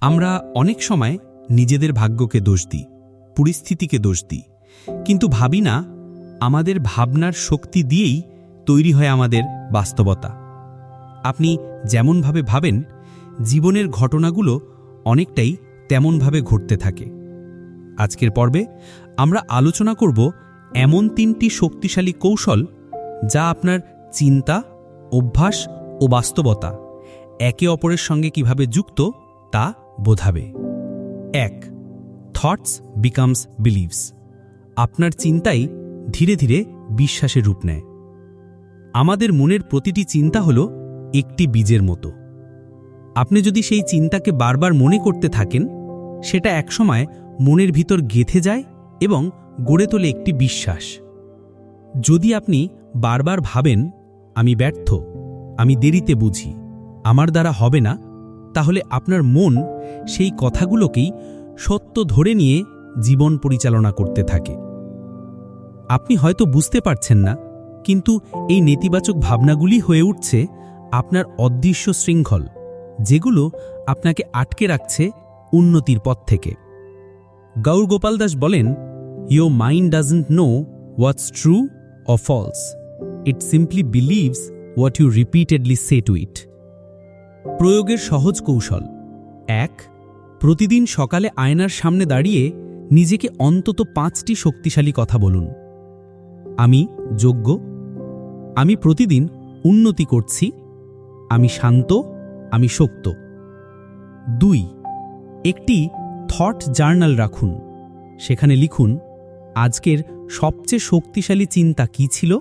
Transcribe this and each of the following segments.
আমরা অনেক সময় নিজেদের ভাগ্যকে দোষ দিই, পরিস্থিতিকে দোষ দিই। কিন্তু ভাবি না, আমাদের ভাবনার শক্তি দিয়েই তৈরি হয় আমাদের বাস্তবতা। আপনি যেমনভাবে ভাবেন, জীবনের ঘটনাগুলো অনেকটাই তেমনভাবে ঘটতে থাকে। আজকের পর্বে আমরা আলোচনা করব এমন তিনটি শক্তিশালী কৌশল যা আপনার চিন্তা, অভ্যাস ও বাস্তবতা একে অপরের সঙ্গে কীভাবে যুক্ত তা বোঝাবে। এক থটস বিকামস বিলিভস আপনার চিন্তাই ধীরে ধীরে বিশ্বাসের রূপ নেয়। আমাদের মনের প্রতিটি চিন্তা হল একটি বীজের মতো। আপনি যদি সেই চিন্তাকে বারবার মনে করতে থাকেন, সেটা একসময় মনের ভিতর গেথে যায় এবং গড়ে তোলে একটি বিশ্বাস। যদি আপনি বারবার ভাবেন, আমি ব্যর্থ, আমি দেরিতে বুঝি, আমার দ্বারা হবে না তাহলে আপনার মন সেই কথাগুলোকেই সত্য ধরে নিয়ে জীবন পরিচালনা করতে থাকে। আপনি হয়তো বুঝতে পারছেন না, কিন্তু এই নেতিবাচক ভাবনাগুলি হয়ে উঠছে আপনার অদৃশ্য শৃঙ্খল, যেগুলো আপনাকে আটকে রাখছে উন্নতির পথ থেকে। গৌর গোপাল দাস বলেন your mind doesn't know what's true or false it simply believes what you repeatedly say to it প্রয়োগের সহজ কৌশল। এক, প্রতিদিন সকালে আয়নার সামনে দাঁড়িয়ে নিজেকে অন্তত পাঁচটি শক্তিশালী কথা বলুন। আমি যোগ্য, আমি প্রতিদিন উন্নতি করছি, আমি শান্ত, আমি শক্ত। দুই, একটি থট জার্নাল রাখুন। সেখানে লিখুন, আজকের সবচেয়ে শক্তিশালী চিন্তা কি ছিল?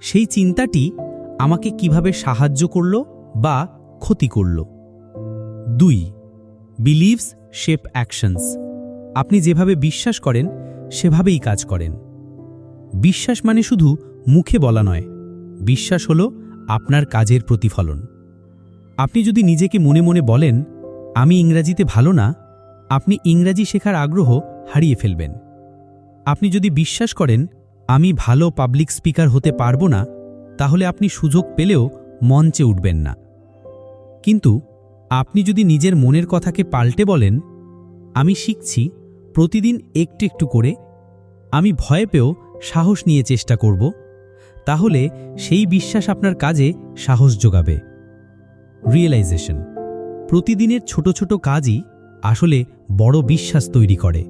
সেই চিন্তাটি আমাকে কীভাবে সাহায্য করল বা ক্ষতি করল। দুই বিলিভস শেপ অ্যাকশনস আপনি যেভাবে বিশ্বাস করেন, সেভাবেই কাজ করেন। বিশ্বাস মানে শুধু মুখে বলা নয়। বিশ্বাস হল আপনার কাজের প্রতিফলন। আপনি যদি নিজেকে মনে মনে বলেন, আমি ইংরাজিতে ভালো না, আপনি ইংরাজি শেখার আগ্রহ হারিয়ে ফেলবেন। আপনি যদি বিশ্বাস করেন, আমি ভালো পাবলিক স্পিকার হতে পারব না, তাহলে আপনি সুযোগ পেলেও মঞ্চে উঠবেন না। কিন্তু আপনি যদি নিজের মনের কথাকে পাল্টে বলেন, আমি শিখছি প্রতিদিন একটু একটু করে, আমি ভয় পেয়েও সাহস নিয়ে চেষ্টা করব, তাহলে সেই বিশ্বাস আপনার কাজে সাহস যোগাবে। রিয়েলাইজেশন প্রতিদিনের ছোট ছোট কাজই আসলে বড় বিশ্বাস তৈরি করে।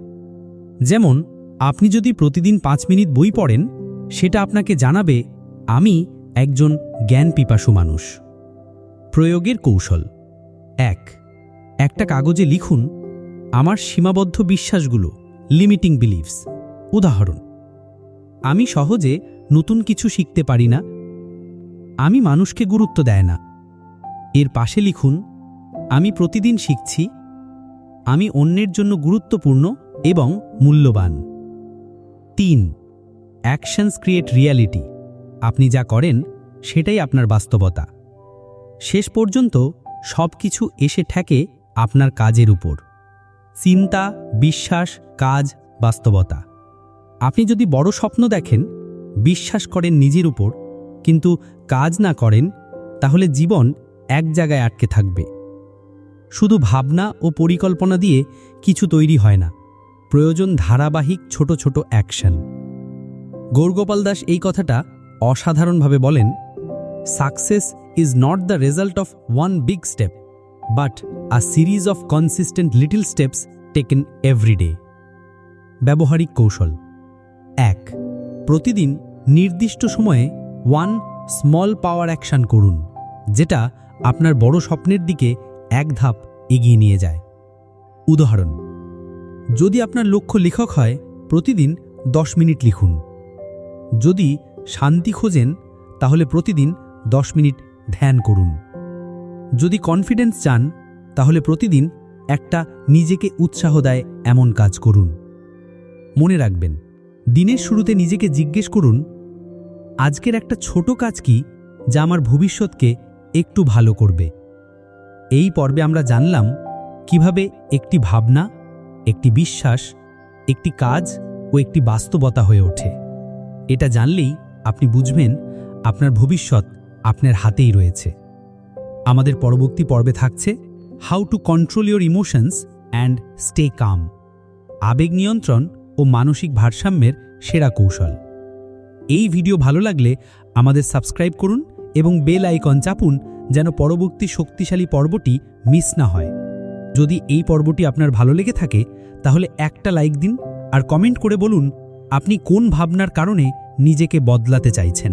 যেমন, আপনি যদি প্রতিদিন পাঁচ মিনিট বই পড়েন, সেটা আপনাকে জানাবে, আমি একজন জ্ঞান পিপাসু মানুষ। প্রয়োগের কৌশল। এক, একটা কাগজে লিখুন আমার সীমাবদ্ধ বিশ্বাসগুলো লিমিটিং বিলিভস উদাহরণ, আমি সহজে নতুন কিছু শিখতে পারি না। আমি মানুষকে গুরুত্ব দেয় না। এর পাশে লিখুন, আমি প্রতিদিন শিখছি, আমি অন্যের জন্য গুরুত্বপূর্ণ এবং মূল্যবান। তিন অ্যাকশনস ক্রিয়েট রিয়ালিটি আপনি যা করেন, সেটাই আপনার বাস্তবতা। শেষ পর্যন্ত সব কিছু এসে ঠেকে আপনার কাজের উপর। চিন্তা, বিশ্বাস, কাজ, বাস্তবতা। আপনি যদি বড় স্বপ্ন দেখেন, বিশ্বাস করেন নিজের উপর, কিন্তু কাজ না করেন, তাহলে জীবন এক জায়গায় আটকে থাকবে। শুধু ভাবনা ও পরিকল্পনা দিয়ে কিছু তৈরি হয় না, প্রয়োজন ধারাবাহিক ছোট ছোট অ্যাকশন। গৌরগোপাল দাস এই কথাটা অসাধারণভাবে বলেন success is not the result of one big step but a series of consistent little steps taken everyday ব্যবহারিক কৌশল এক, প্রতিদিন নির্দিষ্ট সময়ে ওয়ান স্মল পাওয়ার অ্যাকশন করুন, যেটা আপনার বড় স্বপ্নের দিকে এক ধাপ এগিয়ে নিয়ে যায়। উদাহরণ, যদি আপনার লক্ষ্য লেখক হয়, প্রতিদিন দশ মিনিট লিখুন। যদি শান্তি খোঁজেন, তাহলে প্রতিদিন দশ মিনিট ধ্যান করুন। যদি কনফিডেন্স চান, তাহলে প্রতিদিন একটা নিজেকে উৎসাহ দেয় এমন কাজ করুন। মনে রাখবেন, দিনের শুরুতে নিজেকে জিজ্ঞেস করুন, আজকের একটা ছোট কাজ কি যা আমার ভবিষ্যৎকে একটু ভালো করবে? এই পর্বে আমরা জানলাম কীভাবে একটি ভাবনা, একটি বিশ্বাস, একটি কাজ ও একটি বাস্তবতা হয়ে ওঠে। এটা জানলেই আপনি বুঝবেন আপনার ভবিষ্যৎ আপনার হাতেই রয়েছে। আমাদের পরবর্তী পর্বে থাকছে how to control your emotions and stay calm আবেগ নিয়ন্ত্রণ ও মানসিক ভারসাম্যের সেরা কৌশল। এই ভিডিও ভালো লাগলে আমাদের সাবস্ক্রাইব করুন এবং বেল আইকন চাপুন যেন পরবর্তী শক্তিশালী পর্বটি মিস না হয়। যদি এই পর্বটি আপনার ভালো লেগে থাকে, তাহলে একটা লাইক দিন আর কমেন্ট করে বলুন, আপনি কোন ভাবনার কারণে নিজেকে বদলাতে চাইছেন?